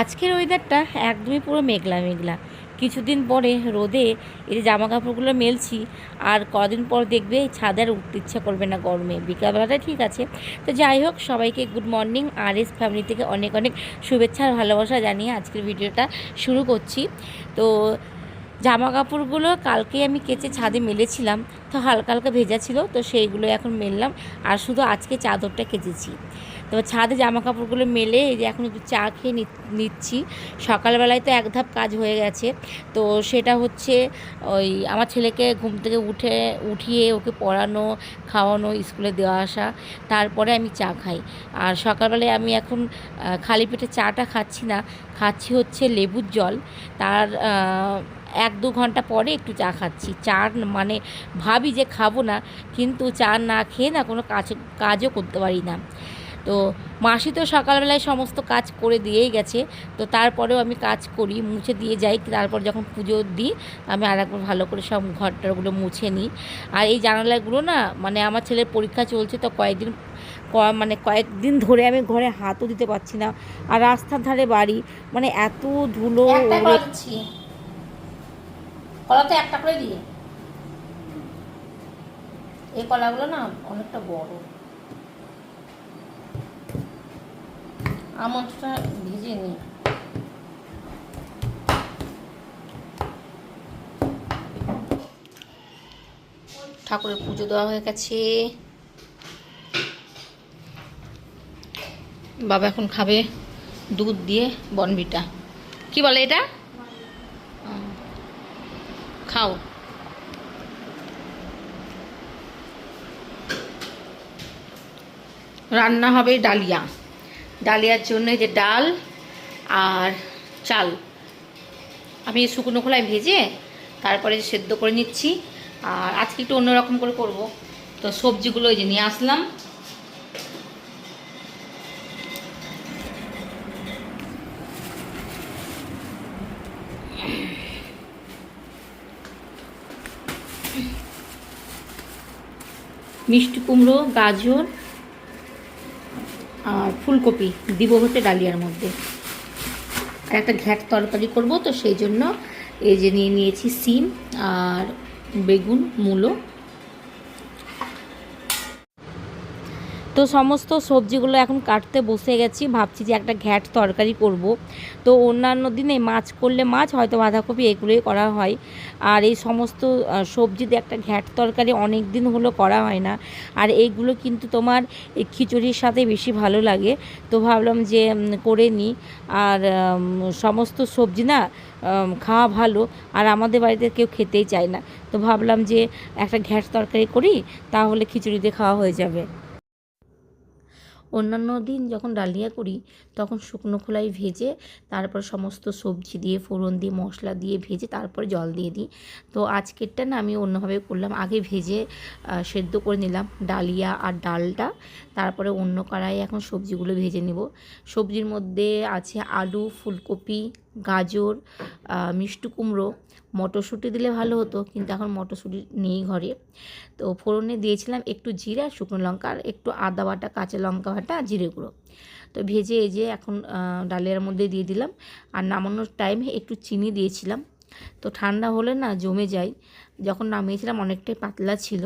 আজকের ওয়েদারটা একদমই পুরো মেঘলা মেঘলা। কিছুদিন পরে রোদে এই যে জামা কাপড়গুলো মেলছি, আর কদিন পর দেখবে এই ছাদে আর উঠতে ইচ্ছা করবে না গরমে। বিকালবেলাটা ঠিক আছে। তো যাই হোক, সবাইকে গুড মর্নিং আর এস ফ্যামিলি থেকে অনেক অনেক শুভেচ্ছা আর ভালোবাসা জানিয়ে আজকের ভিডিওটা শুরু করছি। তো জামা কাপড়গুলো কালকে আমি কেচে ছাদে মেলেছিলাম, তো হালকা হালকা ভেজা ছিল, তো সেইগুলো এখন মেললাম। আর শুধু আজকে চাদরটা কেচেছি। তো ছাদে জামা কাপড়গুলো মেলে, এই যে এখন একটু চা খেয়ে নিচ্ছি। সকালবেলায় তো এক ধাপ কাজ হয়ে গেছে। তো সেটা হচ্ছে ওই আমার ছেলেকে ঘুম থেকে উঠে, উঠিয়ে ওকে পড়ানো, খাওয়ানো, স্কুলে দেওয়া আসা, তারপরে আমি চা খাই। আর সকালবেলায় আমি এখন খালি পেটে চাটা খাচ্ছি না, খাচ্ছি হচ্ছে লেবুর জল। তার এক দু ঘণ্টা পরে একটু চা খাচ্ছি। চা মানে ভাবি যে খাব না, কিন্তু চা না খেয়ে না কোনো কাজ কাজও করতে পারি না। তো মাসি তো সকালবেলায় সমস্ত কাজ করে দিয়েই গেছে তো তারপরেও আমি কাজ করি মুছে দিয়ে যাই তারপর যখন পুজো দিই আমি আর একবার ভালো করে সব ঘরটারগুলো মুছে নিই। আর এই জানালাগুলো না মানে আমার ছেলের পরীক্ষা চলছে তো কয়েকদিন মানে কয়েকদিন ধরে আমি ঘরে হাতও দিতে পারছি না। আর রাস্তার ধারে বাড়ি মানে এত ধুলো কলাতে একটা করে দিয়ে। এই কলাগুলো না অনেকটা বড়। আমন্ডটা ভিজে নি ঠাকুরের পুজো দেওয়া হয়ে গেছে। বাবা এখন খাবে দুধ দিয়ে বনবিটা। কি বলে এটা? খাও। রান্না হবে ডালিয়া। ডালিয়ার জন্য যে ডাল আর চাল। আমি শুকনো খোলায় ভেজে তারপরে সেদ্ধ করে নিচ্ছি। আর আজকে একটু অন্যরকম করে করব। তো সবজিগুলো এই যে নিয়ে আসলাম। মিষ্টি কুমড়ো, গাজর আর ফুলকপি দিব হচ্ছে ডালিয়ার মধ্যে। আর একটা ঘ্যাট তরকারি করব, তো সেই জন্য এই যে নিয়ে নিয়েছি সিম আর বেগুন, মূলো। তো সমস্ত সবজিগুলো এখন কাটতে বসে গেছি। ভাবছি যে একটা ঘ্যাট তরকারি করব। তো অন্যান্য দিনে মাছ করলে মাছ হয়তো বাঁধাকপি এগুলোই করা হয়। আর এই সমস্ত আহ, সবজি দিয়ে একটা ঘ্যাট তরকারি অনেক দিন হলো করা হয় না। আর এইগুলো কিন্তু তোমার খিচুড়ির সাথে বেশি ভালো লাগে। তো ভাবলাম যে করে নিই। আর সমস্ত সবজি না খাওয়া ভালো। আর আমাদের বাড়িতে কেউ খেতেই চায় না। তো ভাবলাম যে একটা ঘ্যাট তরকারি করি তাহলে খিচুড়িতে খাওয়া হয়ে যাবে। অন্যান্য দিন যখন ডালিয়া করি, তখন শুকনো খোলায় ভেজে, তারপর সমস্ত সবজি দিয়ে, ফোড়ন দিয়ে, মশলা দিয়ে ভেজে, তারপরে জল দিয়ে দিই। তো আজকেরটা না আমি অন্যভাবে করলাম। আগে ভেজে সেদ্ধ করে নিলাম ডালিয়া আর ডালটা। তারপরে অন্য কড়াইয়ে এখন সবজিগুলো ভেজে নেব। সবজির মধ্যে আছে আলু, ফুলকপি গাজর মিষ্টি কুমড়ো, মটরশুঁটি দিলে ভালো হতো, কিন্তু এখন মটরশুঁটি নেই ঘরে। তো ফোড়নে দিয়েছিলাম একটু জিরা, শুকনো লঙ্কা আর একটু আদা বাটা, কাঁচা লঙ্কা বাটা আর জিরে গুঁড়ো। তো ভেজে যে এখন ডালের মধ্যে দিয়ে দিলাম। আর নামানোর টাইমে একটু চিনি দিয়েছিলাম। তো ঠান্ডা হলে না জমে যায়। যখন নামিয়েছিলাম অনেকটাই পাতলা ছিল।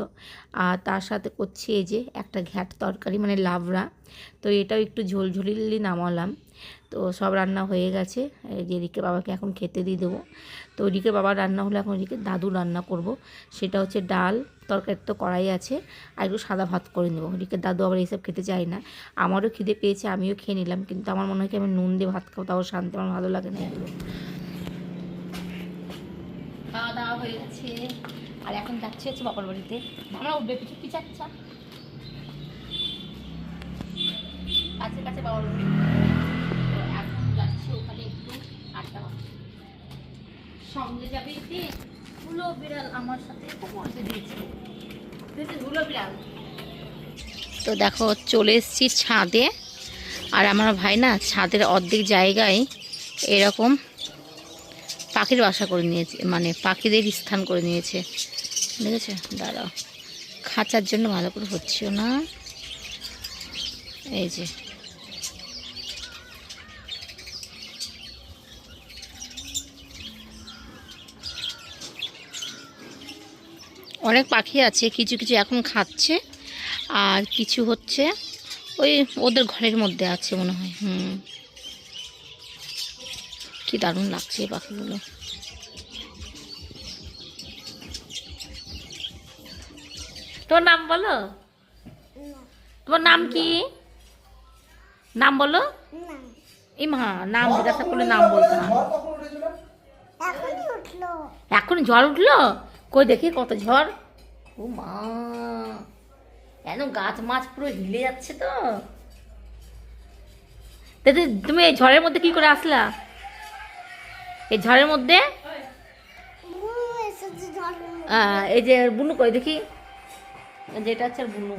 আর তার সাথে করছি এই যে একটা ঘ্যাট তরকারি মানে লাবড়া। তো এটাও একটু ঝোলঝোলিলি নামালাম। তো সব রান্না হয়ে গেছে। যে এদিকে বাবাকে এখন খেতে দিয়ে দেবো। তো ওদিকে বাবা রান্না হলে এখন ওদিকে দাদু রান্না করব। সেটা হচ্ছে ডাল তরকারি তো কড়াই আছে। আর একটু সাদা ভাত করে নেব। ওদিকে দাদু আবার এইসব খেতে চায় না। আমারও খিদে পেয়েছে, আমিও খেয়ে নিলাম। কিন্তু আমার মনে হয় কি আমি নুন দিয়ে ভাত খাব, তাও শান্তি, আমার ভালো লাগে না এগুলো হয়ে গেছে আর এখন যাচ্ছি হচ্ছে বাবার বাড়িতে। আমরা উঠবে পিছু পিছাচ্ছা কাছে কাছে বাবার বাড়ি। এখন কি তো দেখো, চলে এসেছি ছাদে। আর আমার ভাই না ছাদের অর্ধেক জায়গায় এরকম পাখির বাসা করে নিয়েছে মানে পাখিদের স্থান করে নিয়েছে। ঠিক আছে দাঁড়াও। খাঁচার জন্য ভালো করে হচ্ছেও না। এই যে। অনেক পাখি আছে, কিছু কিছু এখন খাচ্ছে, আর কিছু হচ্ছে ওই ওদের ঘরের মধ্যে আছে মনে হয়। হুম। কি দারুণ লাগছে পাখিগুলো। তোর নাম বলো? তোমার নাম কি? নাম বলো? ইমা, নাম, জিজ্ঞাসা করলে নাম বলতো হয়। এখন ঝড় উঠল? কই দেখি কত ঝড়। ও মা, কেন গাছ মাছ পুরো হিলে যাচ্ছে তো? তা তুমি এই ঝড়ের মধ্যে কি করে আসলা? এই ঝড়ের মধ্যে? এই যে বুনু কই দেখি। এই যে এটা হচ্ছে বুনু।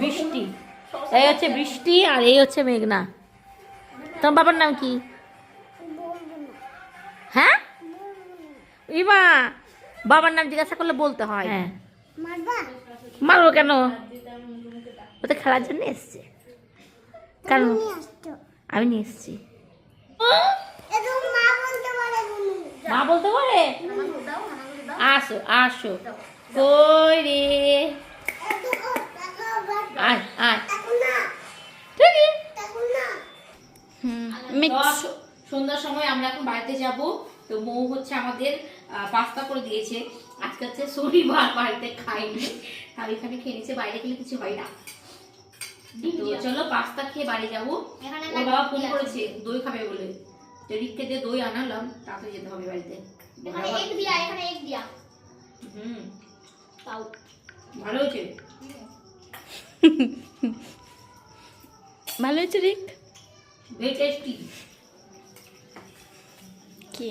বৃষ্টি। এই হচ্ছে বৃষ্টি আর এই হচ্ছে মেঘনা। তোমার বাবার নাম কি? হ্যাঁ? ইমা বাবার নাম জিজ্ঞাসা করলে বলতে হয়। হ্যাঁ। মারবো কেন? ও তো খেলার জন্য এসছে। কেন? আমি নিয়ে এসছি। মা বলতে পারে? আসো আসো। কই রে? আয় আয়। ঠিক হুম মিক্স দশ- সন্ধ্যার সময় আমরা এখন বাড়িতে যাব। তো মৌ হচ্ছে আমাদের আহ, পাস্তা করে দিয়েছে। আজকে হচ্ছে শনিবার বাড়িতে খাইনি তার এখানে খেয়ে নিচ্ছে বাইরে গেলে কিছু হয় না। তো চলো পাস্তা খেয়ে বাড়ি যাব। ওর বাবা ফোন করেছে দই খাবে বলে। রিককে দিয়ে দই আনালাম তাড়াতাড়ি যেতে হবে বাড়িতে। হুম। ভালো হয়েছে? ভালো হয়েছে রিক? ভেরি টেস্টি কি?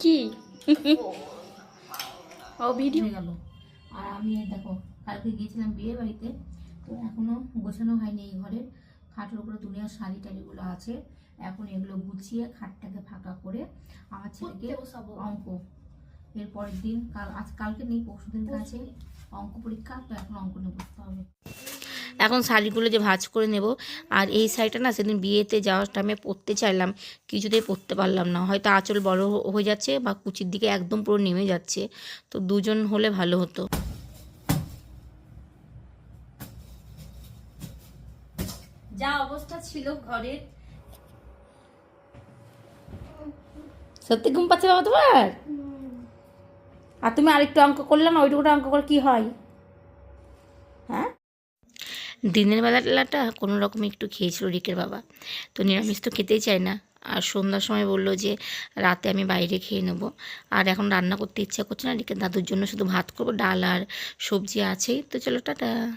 কি? ও। ভিডিও গেল। আর আমি দেখো কালকে গিয়েছিলাম বিয়ে বাড়িতে তো এখনও গোছানো হয়নি এই ঘরের খাটের উপরে দুনিয়ার শাড়ি টাড়িগুলো আছে। এখন এগুলো গুছিয়ে খাটটাকে ফাঁকা করে আমার ছেলেকে অঙ্ক। এর পরের দিন কাল আজ কালকে নেই পরশু দিন আছে অঙ্ক পরীক্ষা তো এখন অঙ্ক নিয়ে বসতে হবে। এখন শাড়িগুলো যে ভাঁজ করে নেব আর এই শাড়িটা না সেদিন বিয়েতে যাওয়ার টাইমে পরতে চাইলাম কিছুতেই পরতে পারলাম না। হয়তো আঁচল বড় হয়ে যাচ্ছে বা কুচির দিকে একদম পুরো নেমে যাচ্ছে তো দুজন হলে ভালো হতো। যা অবস্থা ছিল ঘরের। সত্যি ঘুম পাচ্ছে বাবা তোমার? আর তুমি আরেকটু অঙ্ক করলে না ওইটুকুটা অঙ্ক করে কি হয়? হ্যাঁ? দিনের বেলাটা কোনো রকম একটু খেয়েছিল রিকের বাবা। তো নিরামিষ তো খেতেই চায় না। আর সন্ধ্যার সময় বলল যে রাতে আমি বাইরে খেয়ে নেব। আর এখন রান্না করতে ইচ্ছা করছে না রিকের দাদুর জন্য শুধু ভাত করব ডাল আর সবজি আছেই তো চলো টাটা।